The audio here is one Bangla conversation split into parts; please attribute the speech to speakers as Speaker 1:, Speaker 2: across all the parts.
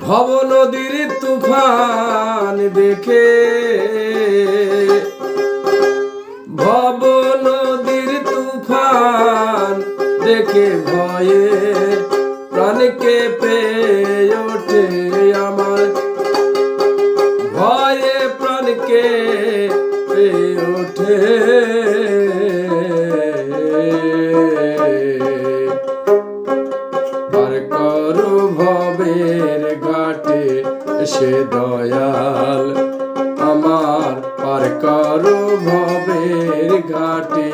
Speaker 1: ভব নদীর তুফান দেখে। ভব নদীর তুফান দেখে ভয়ে প্রাণকে পেয়ে ওঠে আমার। ভয়ে প্রাণকে পেয়ে ওঠে। ভবের ঘাটে সে দয়াল। আমার পার করো ভবের ঘাটে।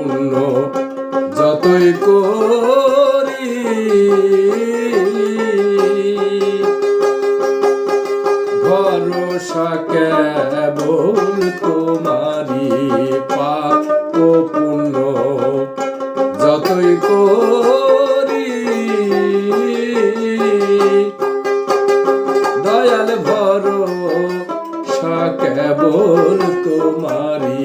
Speaker 1: পুণ্য যতই করি। ভরসা কেবল তোমারি পাপ পুণ্য যতই করি। দয়াল ভরসা কেবল তোমারি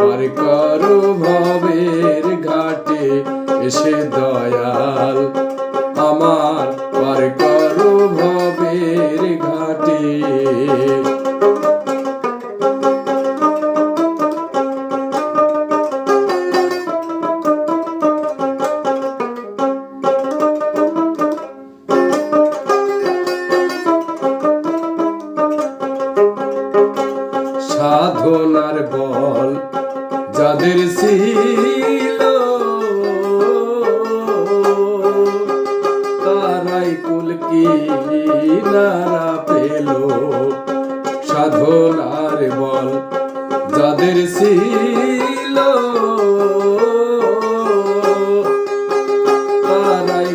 Speaker 1: ছুটে কারও ভবের ঘাটে এসে দয়াল। আমার আর কারও ভবের ঘাটে। সাধনার বল যাদের ছিল। তারাই কুলকি নারা পেল সাধনার বল যাদের ছিল। তারাই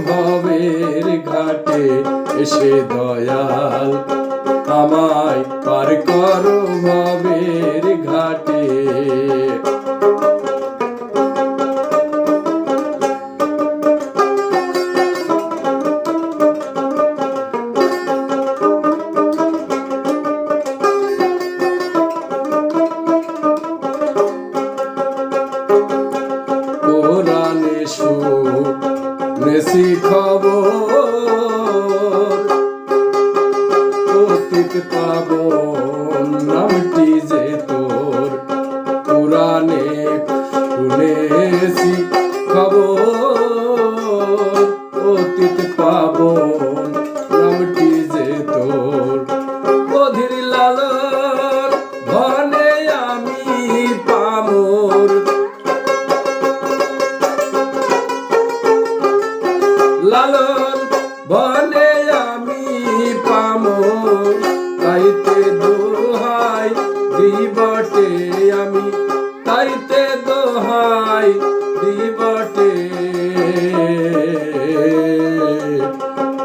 Speaker 1: ভবের ঘাটে এসে দয়াল আমায় পার করো ভবের শুনেছি খবর। তাইতে দোহাই দিবটে আমি। তাইতে দোহাই দিবটে।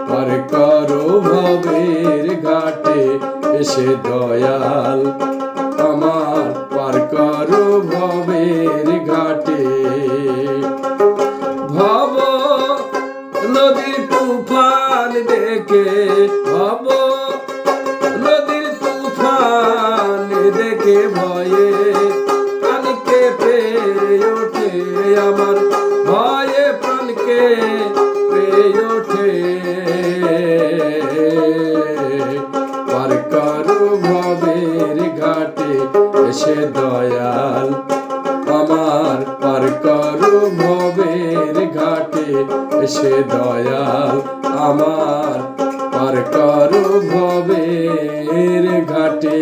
Speaker 1: পার করো ভবের ঘাটে এসে দয়াল থাকে ভয়ে, প্রাণকে পেয়ে ওঠে আমার। ভয়ে প্রাণকে পেয়ে ওঠে। পার করো ভবের ঘাটে এসে দয়াল আমার। পার করো ভবের ঘাটে এসে দয়াল আমার। পার করো ভবের ঘাটে